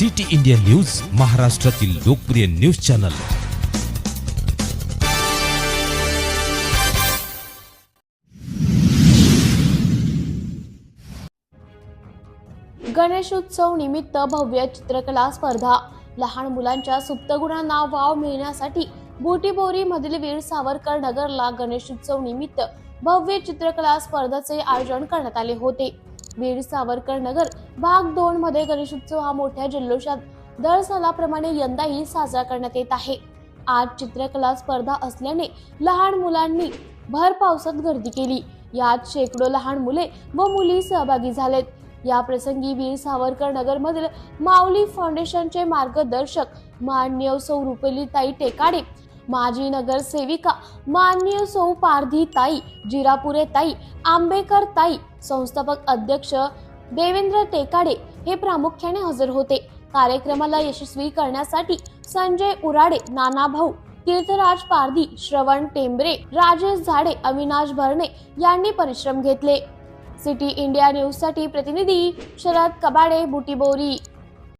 City India news महाराष्ट्रातील लोकप्रिय news channel. Ganeshotsav निमित्त भव्य चित्रकला स्पर्धा. लहान मुलांच्या सुप्त गुणांना वाव मिळण्यासाठी बुटीबोरी मधील वीर सावरकर नगरला गणेशोत्सव निमित्त भव्य चित्रकला स्पर्धेचे आयोजन करण्यात आले होते. वीर सावरकर नगर भाग दोन मध्ये गणेशोत्सव हा मोठ्या जल्लोषात दर सालाप्रमाणे यंदाही साजरा करण्यात येत आहे. आज चित्रकला स्पर्धा असल्याने लहान मुलांनी भर पावसात गर्दी केली. यात शेकडो लहान मुले व मुली सहभागी झालेत. या प्रसंगी वीर सावरकर नगरमधील माऊली फाउंडेशनचे मार्गदर्शक मान्यव सौ रुपेली ताई टेकाडे माजी नगरसेविका मान्य सौ पारधी ताई जिरापुरे ताई आंबेकर ताई संस्थापक अध्यक्ष देवेंद्र टेकाडे हे प्रामुख्याने हजर होते. कार्यक्रमाला यशस्वी करण्यासाठी संजय उराडे नाना भाऊ तीर्थराज पारधी श्रवण टेंबरे राजेश झाडे अविनाश भरणे यांनी परिश्रम घेतले. सिटी इंडिया न्यूजसाठी प्रतिनिधी शरद कबाडे बुटीबोरी.